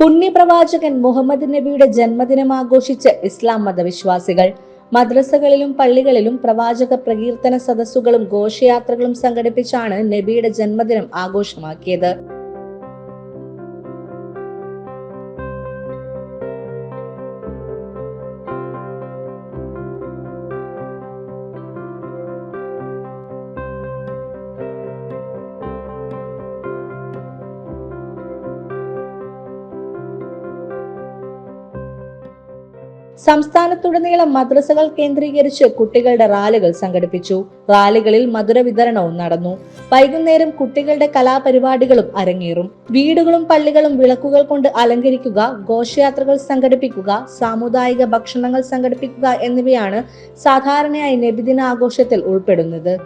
പുണ്യപ്രവാചകൻ മുഹമ്മദ് നബിയുടെ ജന്മദിനം ആഘോഷിച്ച് ഇസ്ലാം മതവിശ്വാസികൾ മദ്രസകളിലും പള്ളികളിലും പ്രവാചക പ്രകീർത്തന സദസ്സുകളും ഘോഷയാത്രകളും സംഘടിപ്പിച്ചാണ് നബിയുടെ ജന്മദിനം ആഘോഷമാക്കിയത്. സംസ്ഥാനത്തുടനീളം മദ്രസകൾ കേന്ദ്രീകരിച്ച് കുട്ടികളുടെ റാലികൾ സംഘടിപ്പിച്ചു. റാലികളിൽ മധുര വിതരണവും നടന്നു. വൈകുന്നേരം കുട്ടികളുടെ കലാപരിപാടികളും അരങ്ങേറും. വീടുകളും പള്ളികളും വിളക്കുകൾ കൊണ്ട് അലങ്കരിക്കുക ഘോഷയാത്രകൾ സംഘടിപ്പിക്കുക സാമുദായിക ഭക്ഷണങ്ങൾ സംഘടിപ്പിക്കുക എന്നിവയാണ് സാധാരണയായി നബിദിന ആഘോഷത്തിൽ ഉൾപ്പെടുന്നത്.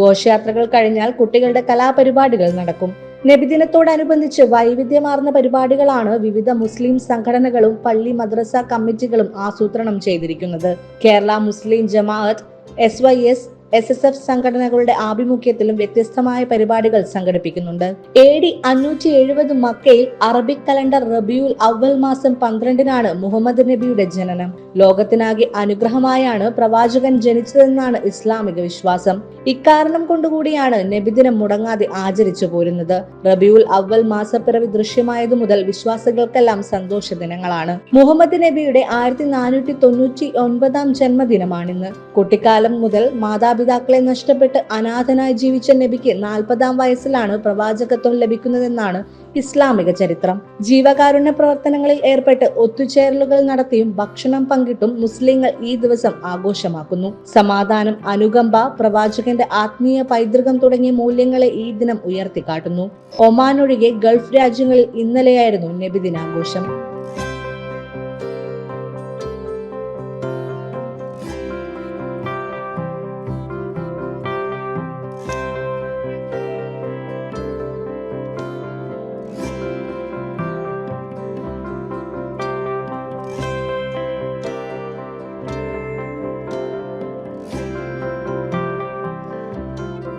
ഘോഷയാത്രകൾ കഴിഞ്ഞാൽ കുട്ടികളുടെ കലാപരിപാടികൾ നടക്കും. നബിദിനത്തോടനുബന്ധിച്ച് വൈവിധ്യമാർന്ന പരിപാടികളാണ് വിവിധ മുസ്ലിം സംഘടനകളും പള്ളി മദ്രസ കമ്മിറ്റികളും ആസൂത്രണം ചെയ്തിരിക്കുന്നത്. കേരള മുസ്ലിം ജമാഅത്ത് S Y S S S F സംഘടനകളുടെ ആഭിമുഖ്യത്തിലും വ്യത്യസ്തമായ പരിപാടികൾ സംഘടിപ്പിക്കുന്നുണ്ട്. എ ഡി അഞ്ഞൂറ്റി എഴുപത് മക്കയിൽ അറബിക് കലണ്ടർ റബിയുൽ അവൽ മാസം പന്ത്രണ്ടിനാണ് മുഹമ്മദ് നബിയുടെ ജനനം. ലോകത്തിനാകെ അനുഗ്രഹമായാണ് പ്രവാചകൻ ജനിച്ചതെന്നാണ് ഇസ്ലാമിക വിശ്വാസം. ഇക്കാരണം കൊണ്ടുകൂടിയാണ് നബിദിനം മുടങ്ങാതെ ആചരിച്ചു പോരുന്നത്. റബിയുൽ അവൽ മാസപ്പിറവി ദൃശ്യമായതു മുതൽ വിശ്വാസികൾക്കെല്ലാം സന്തോഷ ദിനങ്ങളാണ്. മുഹമ്മദ് നബിയുടെ ആയിരത്തി നാനൂറ്റി തൊണ്ണൂറ്റി ഒൻപതാം ജന്മദിനമാണിന്ന്. കുട്ടിക്കാലം മുതൽ മാതാപിതാക്കളെ നഷ്ടപ്പെട്ട് അനാഥനായി ജീവിച്ച നബിക്ക് നാൽപ്പതാം വയസ്സിലാണ് പ്രവാചകത്വം ലഭിക്കുന്നതെന്നാണ് ഇസ്ലാമിക ചരിത്രം. ജീവകാരുണ്യ പ്രവർത്തനങ്ങളിൽ ഏർപ്പെട്ട് ഒത്തുചേരലുകൾ നടത്തിയും ഭക്ഷണം പങ്കിട്ടും മുസ്ലിങ്ങൾ ഈ ദിവസം ആഘോഷമാക്കുന്നു. സമാധാനം അനുകമ്പ പ്രവാചകന്റെ ആത്മീയ പൈതൃകം തുടങ്ങിയ മൂല്യങ്ങളെ ഈ ദിനം ഉയർത്തിക്കാട്ടുന്നു. ഒമാൻ ഒഴികെ ഗൾഫ് രാജ്യങ്ങളിൽ ഇന്നലെയായിരുന്നു നബിദിനാഘോഷം. you